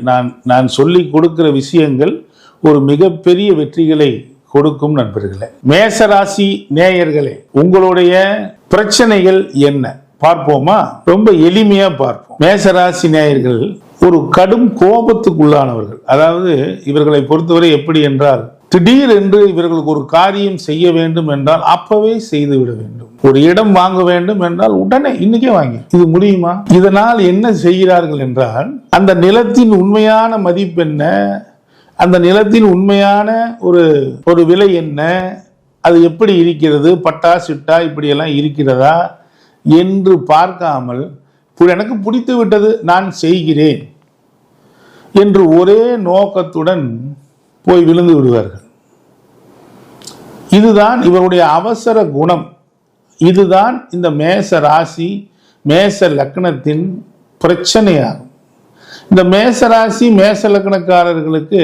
நான் நான் சொல்லி கொடுக்கிற விஷயங்கள் ஒரு மிகப்பெரிய வெற்றிகளை கொடுக்கும் நண்பர்களே. மேசராசி நேயர்களே உங்களுடைய பிரச்சனைகள் என்ன? பார்ப்போமா? ரொம்ப எளிமையா பார்ப்போம். மேசராசி நேயர்கள் ஒரு கடும் கோபத்துக்குள்ளானவர்கள். அதாவது இவர்களை பொறுத்தவரை எப்படி என்றால் திடீரென்று இவர்களுக்கு ஒரு காரியம் செய்ய வேண்டும் என்றால் அப்பவே செய்து விட வேண்டும். ஒரு இடம் வாங்க வேண்டும் என்றால் உடனே இன்னைக்கே வாங்கி. இது முடியுமா? இதனால் என்ன செய்கிறார்கள் என்றால் அந்த நிலத்தின் உண்மையான மதிப்பு என்ன? அந்த நிலத்தின் உண்மையான ஒரு ஒரு விலை என்ன? அது எப்படி இருக்கிறது? பட்டா சிட்டா இப்படியெல்லாம் இருக்கிறதா? என்று பார்க்காமல் எனக்கு பிடித்து விட்டது நான் செய்கிறேன் என்று ஒரே நோக்கத்துடன் போய் விழுந்து விடுவார்கள். இதுதான் இவருடைய அவசர குணம். இதுதான் இந்த மேச ராசி மேச லக்னத்தின் பிரச்சனையாகும். இந்த மேச ராசி மேச லக்னக்காரர்களுக்கு